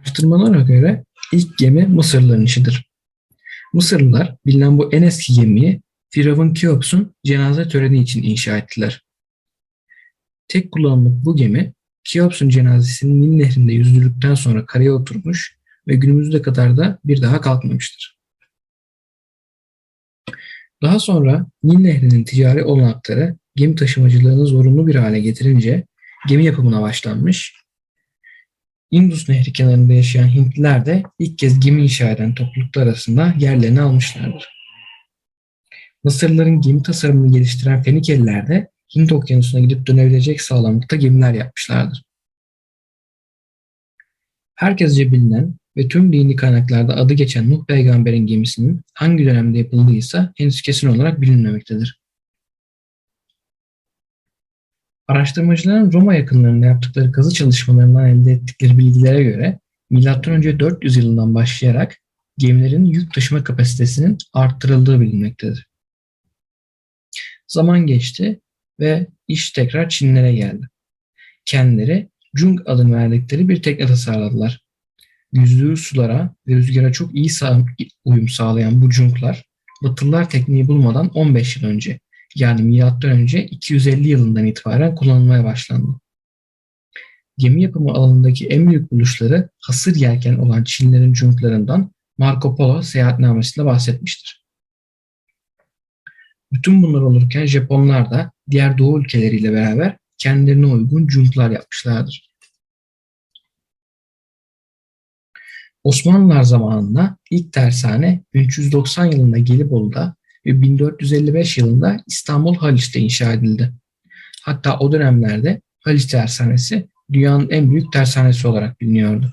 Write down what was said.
Araştırmalara göre ilk gemi Mısırlıların işidir. Mısırlılar bilinen bu en eski gemiyi Firavun Keops'un cenaze töreni için inşa ettiler. Tek kullanımlık bu gemi Keops'un cenazesini Nil Nehri'nde yüzdürdükten sonra karaya oturmuş ve günümüze kadar da bir daha kalkmamıştır. Daha sonra Nil Nehri'nin ticari olanakları gemi taşımacılığını zorunlu bir hale getirince gemi yapımına başlanmış. Indus Nehri kenarında yaşayan Hintliler de ilk kez gemi inşa eden topluluklar arasında yerlerini almışlardır. Mısırlıların gemi tasarımını geliştiren Fenikeliler de Hint okyanusuna gidip dönebilecek sağlamlıkta gemiler yapmışlardır. Herkesce bilinen ve tüm dini kaynaklarda adı geçen Nuh peygamberin gemisinin hangi dönemde yapıldıysa henüz kesin olarak bilinmemektedir. Araştırmacıların Roma yakınlarında yaptıkları kazı çalışmalarından elde ettikleri bilgilere göre M.Ö. 400 yılından başlayarak gemilerin yük taşıma kapasitesinin arttırıldığı bilinmektedir. Zaman geçti ve iş tekrar Çinlere geldi. Kendileri Jung adını verdikleri bir tekne tasarladılar. Yüzdüğü sulara ve rüzgara çok iyi uyum sağlayan bu Junglar, Batılılar tekneyi bulmadan 15 yıl önce yani milattan önce 250 yılından itibaren kullanılmaya başlandı. Gemi yapımı alanındaki en büyük buluşları hasır yelken olan Çinlilerin Junglarından Marco Polo seyahatnamesinde bahsetmiştir. Bütün bunlar olurken Japonlar da diğer doğu ülkeleriyle beraber kendilerine uygun Junglar yapmışlardır. Osmanlılar zamanında ilk tersane 1390 yılında Gelibolu'da ve 1455 yılında İstanbul Haliç'te inşa edildi. Hatta o dönemlerde Haliç Tersanesi dünyanın en büyük tersanesi olarak biliniyordu.